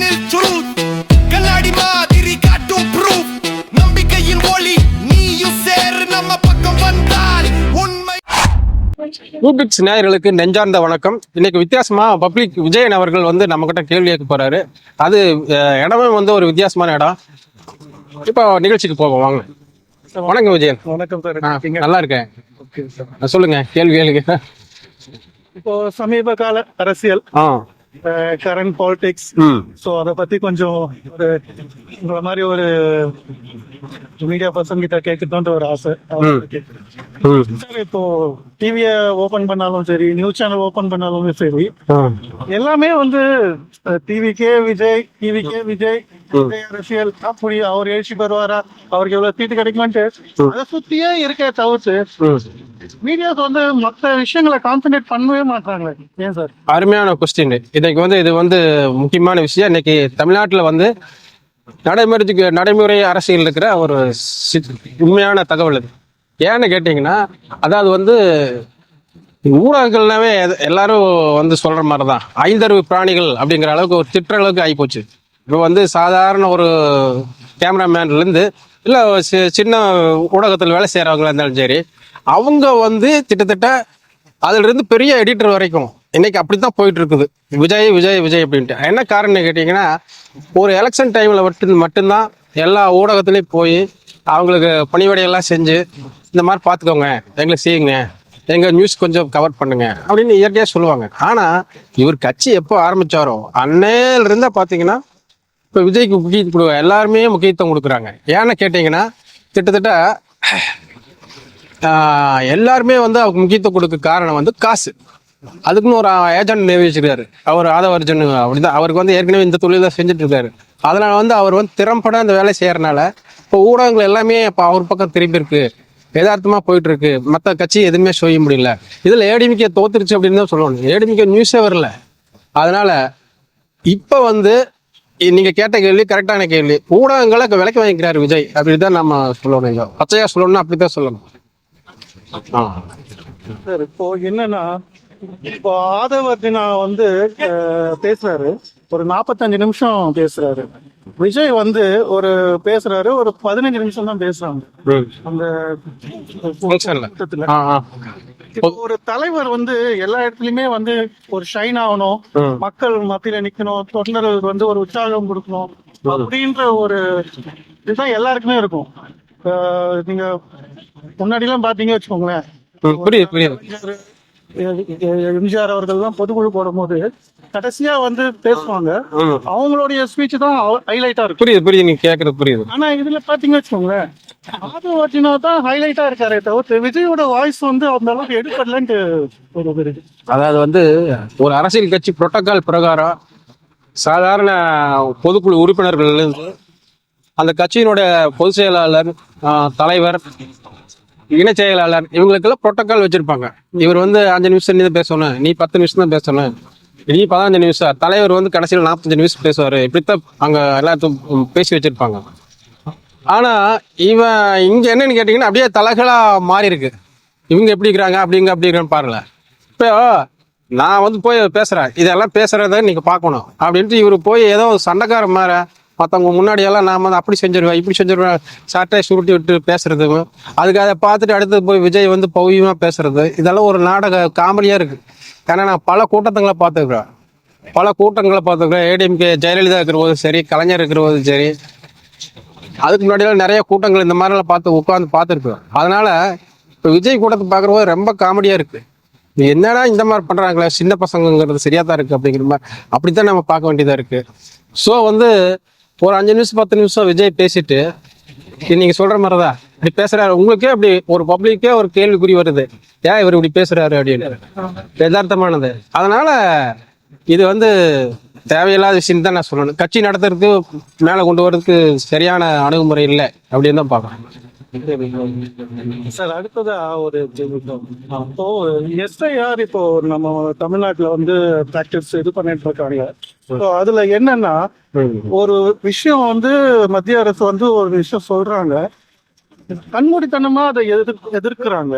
கண்ணில் ட்ரூத் கண்ணாடி மாதிரி காட்டும் ப்ரூஃப் நம்பிக்கையின் ஒளி நீயும் சேரு நம்ம பக்கம் வந்தால் உண்மை. ரூபிக்ஸ் நேயர்களுக்கு நெஞ்சார்ந்த வணக்கம். இன்னைக்கு வித்தியாசமா பப்ளிக் விஜயன் அவர்கள் வந்து நம்ம கிட்ட கேள்வி கேட்க போறாரு. அது இடமே வந்து ஒரு வித்தியாசமான இடம். இப்போ நிகழ்ச்சிக்கு போவோம் வாங்க. வணக்கம் விஜயன். வணக்கம் சார். நல்லா இருக்கேன். Okay sir. அஹ், சொல்லுங்க கேள்வி கேளுங்க இப்போ சமீப கால அரசியல். ஆ. கரண்ட் பாலிடிக்ஸ் ஸோ அதை பத்தி கொஞ்சம் ஒரு உங்களை மாதிரி ஒரு மீடியா பர்சன் கிட்ட கேட்கணுன்ற ஒரு ஆசை. சார் இப்போ டிவியை ஓபன் பண்ணாலும் சரி நியூஸ் சேனல் ஓபன் பண்ணாலும் சரி எல்லாமே வந்து டிவிக்கே விஜய் டிவிக்கே விஜய் அரசியல் அப்படி அவர் எழுச்சி பெறுவாரா அவருக்கு எவ்வளவு சீட்டு கிடைக்குமான்ட்டு அதை சுத்தியே இருக்கே தவிர்த்து மீடியாஸ் வந்து மற்ற விஷயங்களை கான்சென்ட்ரேட் பண்ணவே மாட்டாங்களே ஏன் சார்? அருமையான கொஸ்டின் இன்னைக்கு வந்து இது வந்து முக்கியமான விஷயம். இன்னைக்கு தமிழ்நாட்டில் வந்து நடைமுறைக்கு நடைமுறை அரசியல் இருக்கிற ஒரு சி- உண்மையான தகவல் இது. ஏன்னு கேட்டிங்கன்னா அதாவது வந்து ஊடகங்கள்னாவே எல்லாரும் வந்து சொல்ற மாதிரி தான் ஐந்தறிவு பிராணிகள் அப்படிங்கிற அளவுக்கு ஒரு திட்டுற அளவுக்கு ஆகிப்போச்சு. இப்போ வந்து சாதாரண ஒரு கேமராமேன்லேருந்து இல்லை சின்ன ஊடகத்தில் வேலை செய்கிறவங்களா இருந்தாலும் சரி அவங்க வந்து கிட்டத்தட்ட அதுலேருந்து பெரிய எடிட்டர் வரைக்கும் இன்னைக்கு அப்படித்தான் போயிட்டு இருக்குது விஜய் விஜய் விஜய் அப்படின்ட்டு. என்ன காரணம் கேட்டிங்கன்னா ஒரு எலெக்ஷன் டைமில் மட்டும் மட்டும்தான் எல்லா ஊடகத்துலேயும் போய் அவங்களுக்கு பணிவடையெல்லாம் செஞ்சு இந்த மாதிரி பார்த்துக்கோங்க எங்களை செய்யுங்க எங்கள் நியூஸ் கொஞ்சம் கவர் பண்ணுங்க அப்படின்னு இயற்கையாக சொல்லுவாங்க. ஆனால் இவர் கட்சி எப்போ ஆரம்பிச்சாரோ அன்னையிலிருந்தால் பார்த்தீங்கன்னா இப்போ விஜய்க்கு முக்கியத்துவம் கொடு- எல்லாருமே முக்கியத்துவம் கொடுக்குறாங்க. ஏன்னு கேட்டிங்கன்னா கிட்டத்தட்ட எல்லாருமே வந்து அவருக்கு முக்கியத்துவம் கொடுக்க காரணம் வந்து காசு. அதுக்குன்னு ஒரு ஏஜென்ட் நியமிச்சிருக்காரு. அவர் ஆதவர்ஜன் அப்படிதான். அவருக்கு வந்து ஏற்கனவே இந்த தொழில் தான் செஞ்சுட்டு இருக்காரு அதனால வந்து அவர் வந்து திறம்பட அந்த வேலை செய்யறனால இப்போ ஊடகங்கள் எல்லாமே இப்போ அவர் பக்கம் திரும்பி இருக்கு யதார்த்தமா போயிட்டு இருக்கு மற்ற கட்சி எதுவுமே செய்ய முடியல. இதுல ஏடிமிக்கே தோத்துருச்சு அப்படின்னு தான் சொல்லணும். ஏடிமிக்கே நியூஸே வரல. அதனால இப்ப வந்து நீங்க கேட்ட கேள்வி கரெக்டான கேள்வி. ஊடகங்களை விலைக்கு வாங்கிக்கிறாரு விஜய். அப்படிதான் நம்ம சொல்லணும் இங்க. பச்சையா சொல்லணும்னா அப்படித்தான் சொல்லணும். சார் இப்போ என்னன்னா இப்போ ஆதவர்ஜினா வந்து பேசுறாரு. ஒரு நாற்பத்தஞ்சு நிமிஷம் பேசுறாரு. விஜய் வந்து ஒரு பேசுறாரு. ஒரு பதினஞ்சு நிமிஷம் தான் பேசுறாங்க. அந்த. கூட்டத்துல. ஒரு தலைவர் வந்து எல்லா இடத்துலயுமே வந்து ஒரு ஷைன் ஆகணும். மக்கள் மத்தியில நிக்கணும். தொண்டர்கள் வந்து ஒரு உற்சாகம் கொடுக்கணும். அப்படின்ற ஒரு இதுதான் எல்லாருக்குமே இருக்கும். நீங்க முன்னாடி எல்லாம் பாத்தீங்க வச்சுக்கோங்களேன். ம், புரியுது புரியுது. எம்ஜிஆர் அவர்கள் தான் பொதுக்குழு போடும்போது கடைசியா வந்து பேசுவாங்க. அவங்களுடைய ஸ்பீச் தான் ஹைலைட்டா இருக்கும் புரியுது புரியுது. நீங்க கேக்குறது புரியுது. ஆனா இதுல பாத்தீங்க வச்சுக்கோங்களேன் ஆதவர்ஜினா தான் ஹைலைட்டா இருக்காரே தவிர்த்து விஜயோட வாய்ஸ் வந்து அந்த அளவுக்கு எடுப்படலன்ட்டு ஒரு இருக்கு. அதாவது வந்து ஒரு அரசியல் கட்சி புரோட்டோகால் பிரகாரம் சாதாரண பொதுக்குழு உறுப்பினர்கள் அந்த கட்சியினுடைய பொதுச் செயலாளர் தலைவர் இணை செயலாளர் இவங்களுக்கெல்லாம் ப்ரோட்டோக்கால் வச்சிருப்பாங்க. இவர் வந்து அஞ்சு நிமிஷம் நீ தான் பேசணும் நீ பத்து நிமிஷம் தான் பேசணும் நீ பதினஞ்சு நிமிஷம். தலைவர் வந்து கடைசியில் நாற்பத்தஞ்சு நிமிஷம் பேசுவார். இப்படித்தான் அங்கே எல்லாத்தையும் பேசி வச்சிருப்பாங்க. ஆனால் இவன் இங்கே என்னன்னு கேட்டிங்கன்னா அப்படியே தலைகளாக மாறி இருக்கு இவங்க எப்படி இருக்கிறாங்க? அப்படிங்க அப்படி இருக்கிறான்னு பாருங்களேன். இப்போ நான் வந்து போய் பேசுகிறேன் இதெல்லாம் பேசுகிறத நீங்கள் பார்க்கணும். அப்படின்ட்டு இவர் போய் ஏதோ சண்டைக்கார மாதிரி மற்றவங்க முன்னாடி எல்லாம் வந்து அப்படி செஞ்சிருவேன் இப்படி செஞ்சிருவேன் சட்டை சுருட்டி விட்டு பேசுறது அதுக்கு அதை பார்த்துட்டு அடுத்து போய் விஜய் வந்து பௌயமா பேசுறது. இதெல்லாம் ஒரு நாடக காமெடியா இருக்கு. ஏன்னா நான் பல கூட்டத்துங்களை பார்த்துருக்குறேன். பல கூட்டங்களை பார்த்துருக்குறேன். ஏடிஎம்கே ஜெயலலிதா இருக்கிற போதும் சரி கலைஞர் இருக்கிற போதும் சரி. அதுக்கு முன்னாடியெல்லாம் நிறைய கூட்டங்கள் இந்த மாதிரிலாம் பார்த்து உட்காந்து பார்த்துருக்கோம் அதனால இப்போ விஜய் கூட்டத்தை பார்க்குறபோது ரொம்ப காமெடியாக இருக்குது என்னடா இந்த மாதிரி பண்ணுறாங்களே சின்ன பசங்கங்கிறது சரியா தான் இருக்குது அப்படிங்கிற மாதிரி. அப்படித்தான் நம்ம பார்க்க வேண்டியதாக இருக்குது ஸோ வந்து ஒரு அஞ்சு நிமிஷம் பத்து நிமிஷம் விஜய் பேசிட்டு நீங்க சொல்ற மாதிரிதான். இப்படி பேசுறாரு. உங்களுக்கே அப்படி ஒரு பப்ளிக்கே ஒரு கேள்விக்குறி வருது. ஏன் இவர் இப்படி பேசுறாரு அப்படின்னு? யதார்த்தமானது. அதனால இது வந்து தேவையில்லாத விஷயம் தான் நான் சொல்லணும். கட்சி நடத்துறதுக்கு மேலே கொண்டு வர்றதுக்கு சரியான அணுகுமுறை இல்லை அப்படின்னு தான் பார்க்கணும். சார் அடுத்ததா ஒரு இப்போ எஸ்ஐஆர் இப்போ நம்ம தமிழ்நாட்டுல வந்து பிராக்டிஸ் இது பண்ணிட்டு இருக்காங்க. ஸோ அதுல என்னன்னா ஒரு விஷயம் வந்து மத்திய அரசு வந்து ஒரு விஷயம் சொல்றாங்க. கண்மூடித்தனமா அதை எதிர் எதிர்க்கிறாங்க.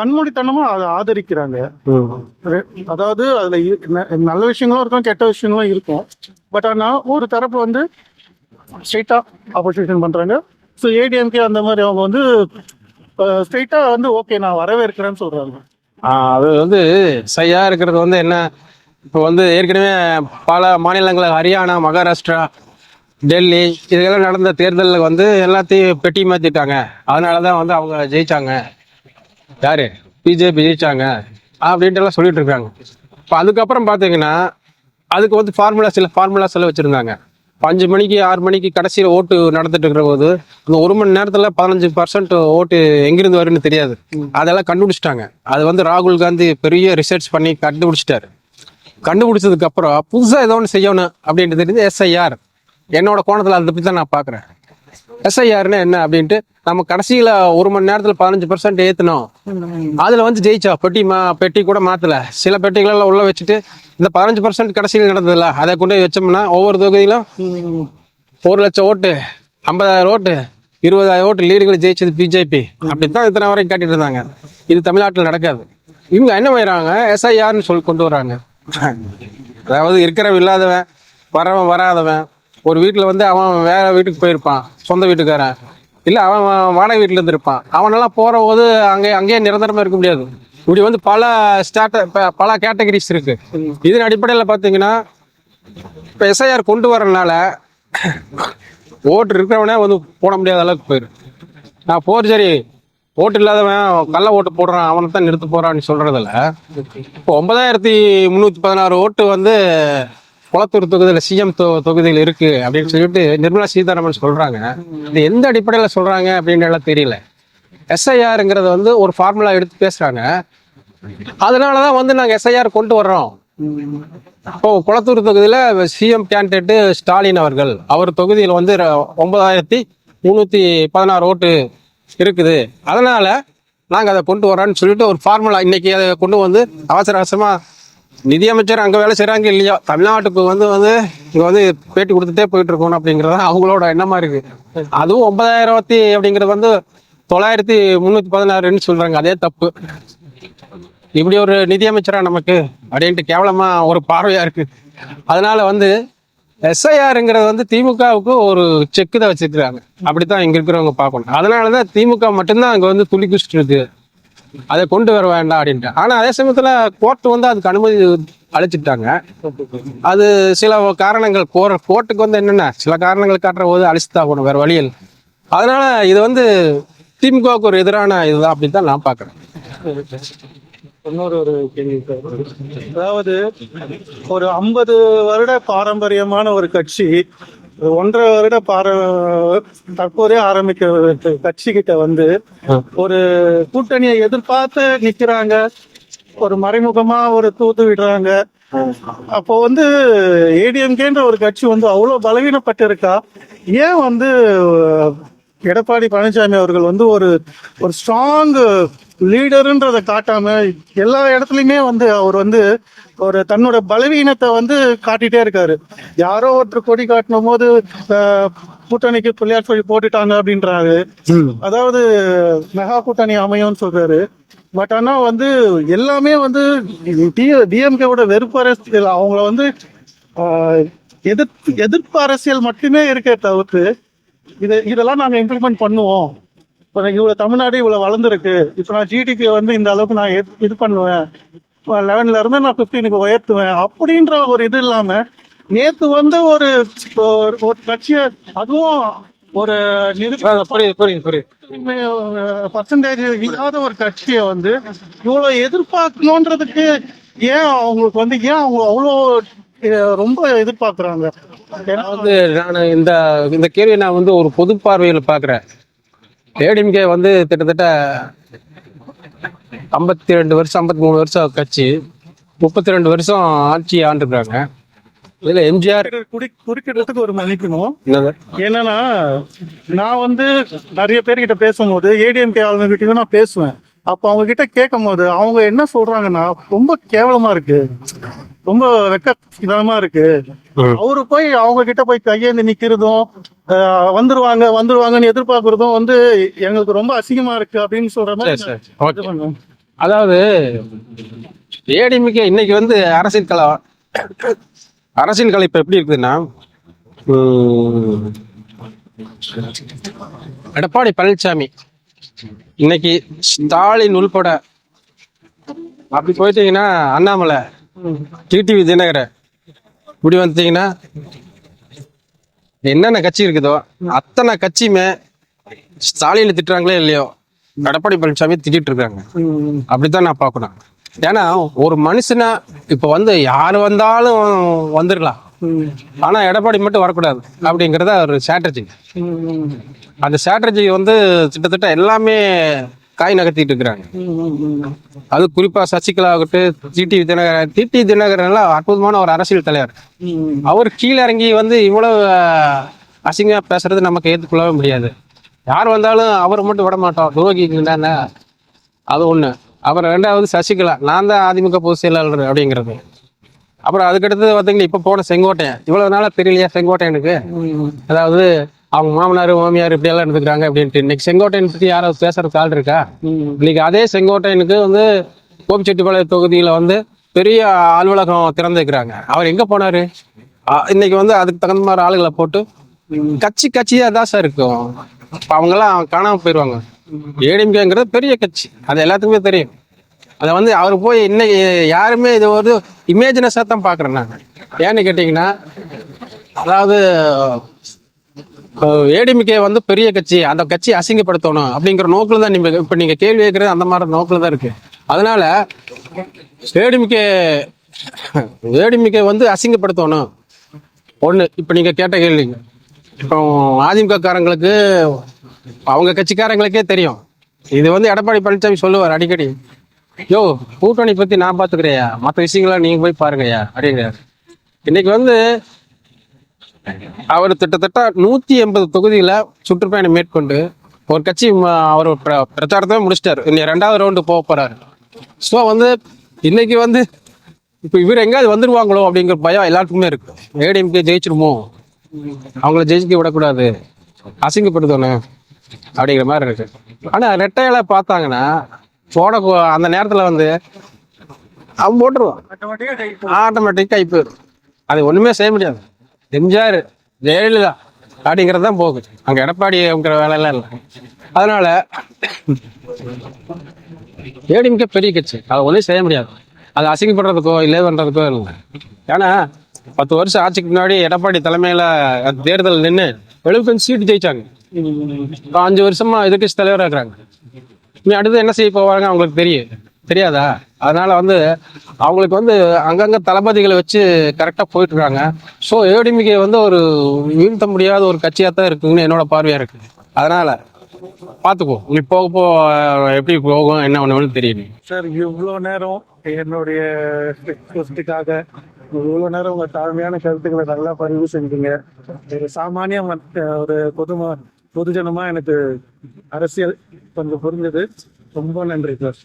கண்மூடித்தனமா அதை ஆதரிக்கிறாங்க. அதாவது அதுல நல்ல விஷயங்களும் இருக்கும் கெட்ட விஷயங்களும் இருக்கும். பட் ஆனா ஒரு தரப்பு வந்து ஸ்ட்ரெயிட்டா ஆப்போசிஷன் பண்றாங்க. ஸோ ஏடிஎம்கே அந்த மாதிரி அவங்க வந்து ஸ்ட்ரெயிட்டாக வந்து ஓகே நான் வரவேற்கிறேன்னு சொல்கிறாங்க அது வந்து சரியா இருக்கிறது வந்து என்ன? இப்போ வந்து ஏற்கனவே பல மாநிலங்கள் ஹரியானா மகாராஷ்டிரா டெல்லி இதெல்லாம் நடந்த தேர்தலில் வந்து எல்லாத்தையும் பெட்டி மாற்றிட்டாங்க அதனால தான் வந்து அவங்க ஜெயிச்சாங்க. யாரு? பிஜேபி ஜெயிச்சாங்க. அப்படின்ட்டு எல்லாம் சொல்லிட்டு இருக்காங்க. இப்போ அதுக்கப்புறம் பார்த்தீங்கன்னா அதுக்கு வந்து ஃபார்முலா சில ஃபார்முலாஸ் எல்லாம் வச்சுருந்தாங்க. அஞ்சு மணிக்கு ஆறு மணிக்கு கடைசியில் ஓட்டு நடந்துட்டு இருக்கிற போது அந்த ஒரு மணி நேரத்தில் பதினஞ்சு பர்சன்ட் ஓட்டு எங்கிருந்து வரும்னு தெரியாது. அதெல்லாம் கண்டுபிடிச்சிட்டாங்க. அது வந்து ராகுல் காந்தி பெரிய ரிசர்ச் பண்ணி கண்டுபிடிச்சிட்டாரு. கண்டுபிடிச்சதுக்கு அப்புறம் புதுசாக ஏதோ ஒன்று செய்யணும் அப்படின்ட்டு தெரிஞ்சு எஸ்ஐஆர். என்னோட கோணத்தில் அதை பற்றி தான் நான் பார்க்குறேன் எஸ்ஐஆர்னா என்ன அப்படின்ட்டு நம்ம கடைசியில் ஒரு மணி நேரத்தில் பதினஞ்சு பர்சன்ட் ஏற்றணும் அதில் வந்து ஜெயிச்சா பெட்டி மா பெட்டி கூட மாத்தல. சில பெட்டிகளெல்லாம் உள்ள வச்சுட்டு இந்த பதினஞ்சு பர்சன்ட் கடைசியில் நடந்ததுல அதை கொண்டு போய் வச்சோம்னா ஒவ்வொரு தொகுதியிலும் ஒரு லட்சம் ஓட்டு ஐம்பதாயிரம் ஓட்டு இருபதாயிரம் ஓட்டு லீடுகளை ஜெயிச்சது பிஜேபி அப்படித்தான் இத்தனை வரைக்கும் காட்டிட்டு இருந்தாங்க. இது தமிழ்நாட்டில் நடக்காது. இவங்க என்ன பண்ணுறாங்க எஸ்ஐஆர்னு சொல்லி கொண்டு வராங்க அதாவது இருக்கிறவன் இல்லாதவன் வரவன் வராதவன் ஒரு வீட்டில் வந்து அவன் வேற வீட்டுக்கு போயிருப்பான் சொந்த வீட்டுக்காரன். இல்லை அவன் வாடகை வீட்டில் இருந்திருப்பான். அவனெல்லாம் போகிற போது அங்கே அங்கேயே நிரந்தரமாக இருக்க முடியாது. இப்படி வந்து பல ஸ்டார்ட் பல கேட்டகரிஸ் இருக்குது இதன் அடிப்படையில் பார்த்தீங்கன்னா இப்போ எஸ்ஐஆர் கொண்டு வரனால ஓட்டு இருக்கிறவனே வந்து போட முடியாத அளவுக்கு போயிடும் நான் போர் சரி ஓட்டு இல்லாதவன் கள்ள ஓட்டு போடுறான் அவனை தான் நிறுத்த போறான்னு சொல்கிறதில்ல இப்போ ஒன்பதாயிரத்தி முந்நூற்றி பதினாறு ஓட்டு வந்து குளத்தூர் தொகுதியில் சிஎம் தொகுதியில் இருக்கு அப்படின்னு சொல்லிட்டு நிர்மலா சீதாராமன் சொல்றாங்க. இது எந்த அடிப்படையில் சொல்றாங்க அப்படின்னு எல்லாம் தெரியல எஸ்ஐஆருங்கிறத வந்து ஒரு ஃபார்முலா எடுத்து பேசுறாங்க. அதனால தான் வந்து நாங்கள் எஸ்ஐஆர் கொண்டு வர்றோம். இப்போ குளத்தூர் தொகுதியில் சிஎம் கேண்டிடேட்டு ஸ்டாலின் அவர்கள் அவர் தொகுதியில் வந்து ர- ஒன்பதாயிரத்தி முந்நூற்றி பதினாறு ஓட்டு இருக்குது. அதனால நாங்கள் அதை கொண்டு வரோன்னு சொல்லிட்டு ஒரு ஃபார்முலா இன்னைக்கு அதை கொண்டு வந்து அவசர அவசரமாக நிதியமைச்சர் அங்கே வேலை செய்கிறாங்க இல்லையோ? தமிழ்நாட்டுக்கு வந்து வந்து இங்கே வந்து பேட்டி கொடுத்துட்டே போயிட்டு இருக்கணும் அப்படிங்கிறது அவங்களோட எண்ணமாக இருக்கு. அதுவும் ஒன்பதாயிரத்தி அப்படிங்கிறது வந்து தொள்ளாயிரத்தி முந்நூற்றி பதினாறுன்னு சொல்கிறாங்க அதே தப்பு. இப்படி ஒரு நிதியமைச்சராக நமக்கு அப்படின்ட்டு கேவலமாக ஒரு பார்வையாக இருக்கு. அதனால வந்து எஸ்ஐஆருங்கிறது வந்து திமுகவுக்கு ஒரு செக்கு தான் வச்சிருக்காங்க அப்படித்தான் இங்க இருக்கிறவங்க பார்க்கணும். அதனாலதான் திமுக மட்டும்தான் அங்க வந்து துளி குடிச்சிட்டு இருக்குது அதை கொண்டு வர வேண்டாம் அப்படின்ட்டு. ஆனா அதே சமயத்துல கோர்ட் வந்து அதுக்கு அனுமதி அழிச்சிட்டாங்க அது சில காரணங்கள் போற கோர்ட்டுக்கு வந்து என்னென்ன சில காரணங்கள் காட்டுற போது அழிச்சுதான் போகணும் வேற வழியில் அதனால இது வந்து திமுகவுக்கு ஒரு எதிரான இதுதான் அப்படின்னு தான் நான் பாக்குறேன் இன்னொரு ஒரு கேள்வி அதாவது ஒரு ஐம்பது வருட பாரம்பரியமான ஒரு கட்சி ஒன்றரை வருட பார தற்போதே ஆரம்பிக்க கட்சி கிட்ட வந்து ஒரு கூட்டணியை எதிர்பார்த்து நிக்கிறாங்க. ஒரு மறைமுகமா ஒரு தூத்து விடுறாங்க. அப்போ வந்து ஏடிஎம்கேன்ற ஒரு கட்சி வந்து அவ்வளவு பலவீனப்பட்டு இருக்கா ஏன் வந்து எடப்பாடி பழனிசாமி அவர்கள் வந்து ஒரு ஒரு ஸ்ட்ராங் லீடருன்றதை காட்டாம எல்லா இடத்துலயுமே வந்து அவர் வந்து ஒரு தன்னோட பலவீனத்தை வந்து காட்டிட்டே இருக்காரு. யாரோ ஒருத்தர் கொடி காட்டினும் போது கூட்டணிக்கு பிள்ளையார் சொல்லி போட்டுட்டாங்க அப்படின்றாரு. அதாவது மெகா கூட்டணி அமையும்னு சொல்றாரு. பட் ஆனா வந்து எல்லாமே வந்து டிஎம்கேவோட வெறுப்பு அரசியல் அவங்கள வந்து எதிர்ப்பு எதிர்ப்பு அரசியல் மட்டுமே இருக்கே தவிர்த்து இது இதெல்லாம் நாங்க இம்ப்ளிமெண்ட் பண்ணுவோம். இப்போ இவ்வளவு தமிழ்நாடு இவ்வளவு வளர்ந்துருக்கு. இப்போ நான் ஜிடிபி வந்து இந்த அளவுக்கு நான் இது பண்ணுவேன். லெவன்ல இருந்து நான் பிப்டீனுக்கு உயர்த்துவேன். அப்படின்ற ஒரு இது இல்லாம நேத்து வந்து ஒரு ஒரு- கட்சியை அதுவும் ஒரு புரியுது புரியுது புரியுது. பர்சன்டேஜ் இல்லாத ஒரு கட்சியை வந்து இவ்வளவு எதிர்பார்க்கணுன்றதுக்கு ஏன் அவங்களுக்கு வந்து ஏன் அவங்க அவ்வளோ ரொம்ப எதிர்பார்க்கறாங்க? ஏன்னா வந்து நான் இந்த இந்த கேள்வியை நான் வந்து ஒரு பொது பார்வையில் பார்க்குறேன் ஏடிஎம்கே வந்து கிட்டத்தட்ட ஐம்பத்தி ரெண்டு வருஷம் ஐம்பத்தி மூணு வருஷம் கட்சி. முப்பத்தி ரெண்டு வருஷம் ஆட்சி ஆண்டுருக்காங்க. இதுல எம்ஜிஆர் குடி குறுக்கிடறதுக்கு ஒரு மன்னிக்கணும் என்னன்னா நான் வந்து நிறைய பேர்கிட்ட பேசும்போது ஏடிஎம்கே ஆளுங்க கிட்ட நான் பேசுவேன். அப்போ அவங்க கிட்ட கேட்கும் போது அவங்க என்ன சொல்றாங்கன்னா ரொம்ப கேவலமா இருக்கு. ரொம்ப வெக்க இதமா இருக்கு. அவரு போய் அவங்க கிட்ட போய் கையேந்து நிக்கிறதும் வந்துருவாங்க வந்துருவாங்கன்னு எதிர்பார்க்கறதும் வந்து எங்களுக்கு ரொம்ப அசிங்கமா இருக்கு அப்படின்னு சொல்ற மாதிரி. அதாவது ஏடிமிக்க இன்னைக்கு வந்து அரசியல் கலை அரசியல் கலை இப்ப எப்படி இருக்குதுன்னா எடப்பாடி பழனிசாமி இன்னைக்கு ஸ்டாலின் உள்பட அப்படி போயிட்டீங்கன்னா அண்ணாமலை டிடிவி தினகரன் இப்படி வந்துட்டீங்கன்னா என்னென்ன கட்சி இருக்குதோ அத்தனை கட்சியுமே ஸ்டாலினை திட்டுறாங்களே இல்லையோ எடப்பாடி பழனிசாமி திட்டிட்டு இருக்காங்க. அப்படித்தான் நான் பார்க்கணும். ஏன்னா ஒரு மனுஷனா இப்ப வந்து யார் வந்தாலும் வந்துடலாம் ஆனா எடப்பாடி மட்டும் வரக்கூடாது அப்படிங்கறத ஒரு ஸ்ட்ராட்டஜி அந்த ஸ்ட்ராட்டஜி வந்து கிட்டத்தட்ட எல்லாமே காய் நகர்த்திட்டு இருக்கிறாங்க. அது குறிப்பா சசிகலா ஆகட்டும் டிடி தினகரன் டிடி தினகரன் எல்லாம் அற்புதமான ஒரு அரசியல் தலைவர். அவர் கீழே இறங்கி வந்து இவ்வளவு அசிங்கமா பேசுறது நமக்கு ஏற்றுக்கொள்ளவே முடியாது. யார் வந்தாலும் அவரை மட்டும் விட மாட்டோம். துரோகிக்குன்னா அது ஒண்ணு. அப்புறம் ரெண்டாவது சசிகலா. நான் தான் அதிமுக பொதுச் செயலாளர் அப்படிங்கிறது. அப்புறம் அதுக்கடுத்து பார்த்தீங்கன்னா இப்போ போன செங்கோட்டையன். இவ்வளவு நாளா தெரியலையா செங்கோட்டையனுக்கு. அதாவது அவங்க மாமனார் மாமியார் இப்படி எல்லாம் இருந்துக்கிறாங்க அப்படின்ட்டு. இன்னைக்கு செங்கோட்டையன் பத்தி யாராவது பேசுறதுக்கு ஆள் இருக்கா. இன்னைக்கு அதே செங்கோட்டையனுக்கு வந்து கோபிச்செட்டிப்பாளையம் தொகுதியில வந்து பெரிய அலுவலகம் திறந்துக்கிறாங்க அவர் எங்க போனாரு? இன்னைக்கு வந்து அதுக்கு தகுந்த மாதிரி ஆளுகளை போட்டு கட்சி கட்சியா தான் சார் இருக்கும். இப்ப அவங்க எல்லாம் காணாம போயிருவாங்க. ஏடிஎம்கேங்கிறது பெரிய கட்சி. அது எல்லாத்துக்குமே தெரியும். அதை வந்து அவர் போய் இன்னைக்கு யாருமே இது ஒரு இமேஜினஸா தான் பாக்குறேன் நான். ஏன்னு கேட்டீங்கன்னா அதாவது ஏடிமிகே வந்து பெரிய கட்சி அந்த கட்சி அசிங்கப்படுத்தணும் அப்படிங்கிற நோக்கில் தான் நீங்க இப்ப நீங்க கேள்வி கேட்கறது அந்த மாதிரி நோக்கில் தான் இருக்கு. அதனால ஏடிமிகே ஏடிமிகே வந்து அசிங்கப்படுத்தணும். ஒண்ணு இப்ப நீங்க கேட்ட கேள்விங்க இப்போ அதிமுககாரங்களுக்கு அவங்க கட்சிக்காரங்களுக்கே தெரியும். இது வந்து எடப்பாடி பழனிசாமி சொல்லுவார் அடிக்கடி. யோ கூட்டணி பத்தி நான் பாத்துக்கிறேயா மற்ற விஷயங்களாம் நீங்க போய் பாருங்கய்யா அப்படிங்கிறார். இன்னைக்கு வந்து அவர் கிட்டத்தட்ட நூத்தி எண்பது தொகுதியில சுற்றுப்பயணம் மேற்கொண்டு ஒரு கட்சி அவர் பிர- பிரச்சாரத்தை முடிச்சிட்டாரு. இன்னைக்கு ரெண்டாவது ரவுண்டு போக போறாரு. ஸோ வந்து இன்னைக்கு வந்து இப்போ இவர் எங்கேயாவது வந்துருவாங்களோ அப்படிங்கிற பயம் எல்லாத்துக்குமே இருக்கு. ஏடிஎம்கே ஜெயிச்சிருமோ? அவங்கள ஜெயிக்க விடக்கூடாது. அசிங்கப்படுத்தணும் அப்படிங்கிற மாதிரி இருக்கு. ஆனா ரெட்டையில பார்த்தாங்கன்னா போட அந்த நேரத்துல வந்து அவன் போட்டுருவான். ஆட்டோமேட்டிக்கா ஜெயிப்போம். ஆட்டோமேட்டிக்கா இப்போ அது ஒண்ணுமே செய்ய முடியாது. எம்ஜிஆர் ஜெயலலிதா. அப்படிங்கிறது தான் போகுது. அங்கே எடப்பாடிங்கிற வேலையெல்லாம் இல்லை. அதனால ஏடிமிக்க பெரிய கட்சி. அதை ஒன்றும் செய்ய முடியாது. அது அசிங்கப்படுறதுக்கோ இல்லை பண்ணுறதுக்கோ இல்லை. ஏன்னா பத்து வருஷம் ஆட்சிக்கு முன்னாடி எடப்பாடி தலைமையில் தேர்தல் நின்று எழுபத்தஞ்சு சீட்டு ஜெயிச்சாங்க. இப்போ அஞ்சு வருஷமா எதிர்கட்சி தலைவராக இருக்கிறாங்க. இனி அடுத்து என்ன செய்ய போவாங்க அவங்களுக்கு தெரியும். தெரியாதா? அதனால வந்து அவங்களுக்கு வந்து அங்கங்க தளபதிகளை வச்சு கரெக்டா போயிட்டு இருக்காங்க ஸோ ஏடிமிகே வந்து ஒரு வீழ்த்த முடியாத ஒரு கட்சியாக தான் இருக்குங்கன்னு என்னோட பார்வையா இருக்கு. அதனால பாத்துக்கோ நீ போக போ எப்படி போகும் என்ன ஒண்ணு தெரியும் சார் இவ்வளோ நேரம் என்னுடைய ரிக்வஸ்ட்டுக்காக இவ்வளோ நேரம் உங்க தாழ்மையான கருத்துக்களை நல்லா பதிவு செஞ்சீங்க. ஒரு சாமானிய ஒரு பொதும பொதுஜனமா எனக்கு அரசியல் கொஞ்சம் புரிஞ்சது. ரொம்ப நன்றி சார்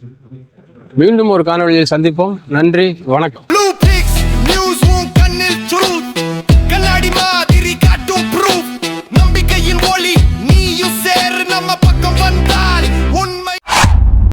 மீண்டும் ஒரு காணொளியில் சந்திப்போம். நன்றி வணக்கம்.